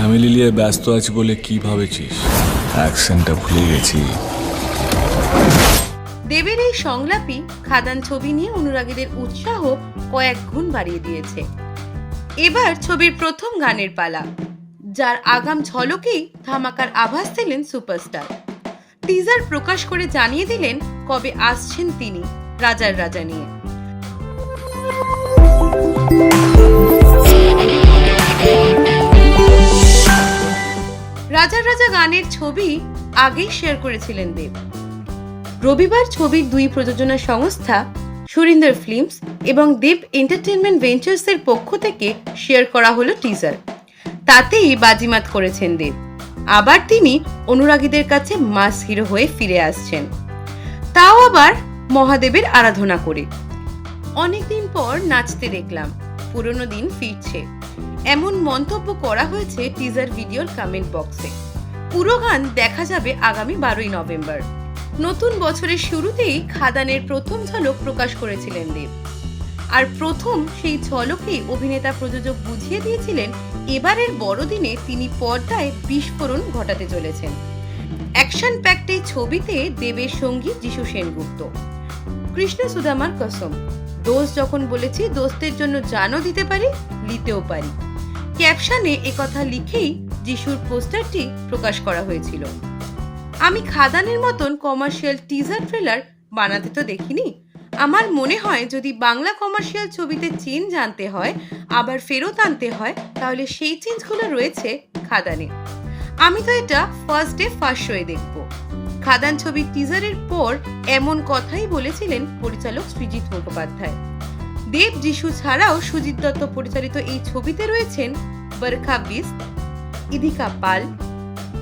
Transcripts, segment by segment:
Family নিয়ে ব্যস্ত আছি বলে কি ভাবেছিস? অ্যাকসেন্টটা ভুলে গেছি। দেবের এই সংলাপই খাদান ছবি নিয়ে অনুরাগীদের উৎসাহ কয়েক গুণ বাড়িয়ে দিয়েছে। এবার ছবির প্রথম গানের পালা, যার আগাম ঝলকেই ধামাকার আভাস দিলেন সুপারস্টার। টিজার প্রকাশ করে জানিয়ে দিলেন কবে আসছেন তিনি রাজার রাজা নিয়ে। গানের ছবি আগেই শেয়ার করেছিলেন দেব। রবিবার ছবির দুই প্রযোজনা সংস্থা সুরিন্দর ফিল্মস এবং দেব এন্টারটেনমেন্ট ভেঞ্চার্সের পক্ষ থেকে শেয়ার করা হলো টিজার। তাতেই বাজিমাত করেছেন দেব। আবার তিনি অনুরাগীদের কাছে মাস হিরো হয়ে ফিরে আসছেন। তাও আবার মহাদেবের আরাধনা করে। অনেকদিন পর নাচতে দেখলাম, পুরনো দিন ফিরছে। এমন মন্তব্য করা হয়েছে টিজার ভিডিওর কমেন্ট বক্সে পুরো গান দেখা যাবে আগামী বারোই নভেম্বর। নতুন বছরের শুরুতেই খাদানের প্রথম ঝলক প্রকাশ করেছিলেন দেব। আর প্রথম সেই ঝলকেই অভিনেতা প্রযোজক বুঝিয়ে দিয়েছিলেন, এবারের বড়দিনে তিনি পর্দায় বিস্ফোরণ ঘটাতে চলেছেন। অ্যাকশন প্যাকড এই ছবিতে দেবের সঙ্গী যিশু সেনগুপ্ত। কৃষ্ণ সুদামার কসম দোষ যখন বলেছি, দোস্তের জন্য জানও দিতে পারি লিতেও পারি। ক্যাপশনে একথা লিখেই যিশুর পোস্টারটি প্রকাশ করা হয়েছিল। আমি খাদানের মতন কমার্শিয়াল টিজার ট্রেলার বানাতে তো দেখিনি। আমার মনে হয় যদি বাংলা কমার্শিয়াল ছবিতে চেঞ্জ আনতে হয়, আবার ফেরত আনতে হয়, তাহলে সেই চেঞ্জগুলো রয়েছে খাদানে। আমি তো এটা ফার্স্ট ডে ফার্স্ট শোয়ে দেখব। খাদান ছবির টিজারের পর এমন কথাই বলেছিলেন পরিচালক সৃজিত মুখোপাধ্যায়। দেব যিশু ছাড়াও সুজিত দত্ত পরিচালিত এই ছবিতে রয়েছেন বরখা বিস্ত ইদিকা পাল,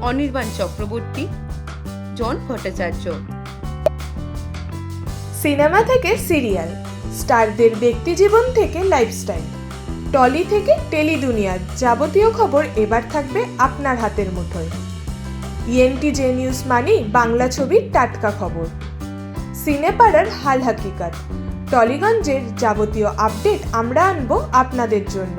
অনির্বাণ চক্রবর্তী, জন ভট্টাচার্য। সিনেমা থেকে সিরিয়াল, স্টারদের ব্যক্তিজীবন থেকে লাইফস্টাইল, টলি থেকে টেলি দুনিয়ার যাবতীয় খবর এবার থাকবে আপনার হাতের মুঠোয়। ইএনটি জে নিউজ মানেই বাংলা ছবির টাটকা খবর। সিনেপাড়ার হাল হাকিকাত, টলিগঞ্জের যাবতীয় আপডেট আমরা আনব আপনাদের জন্য।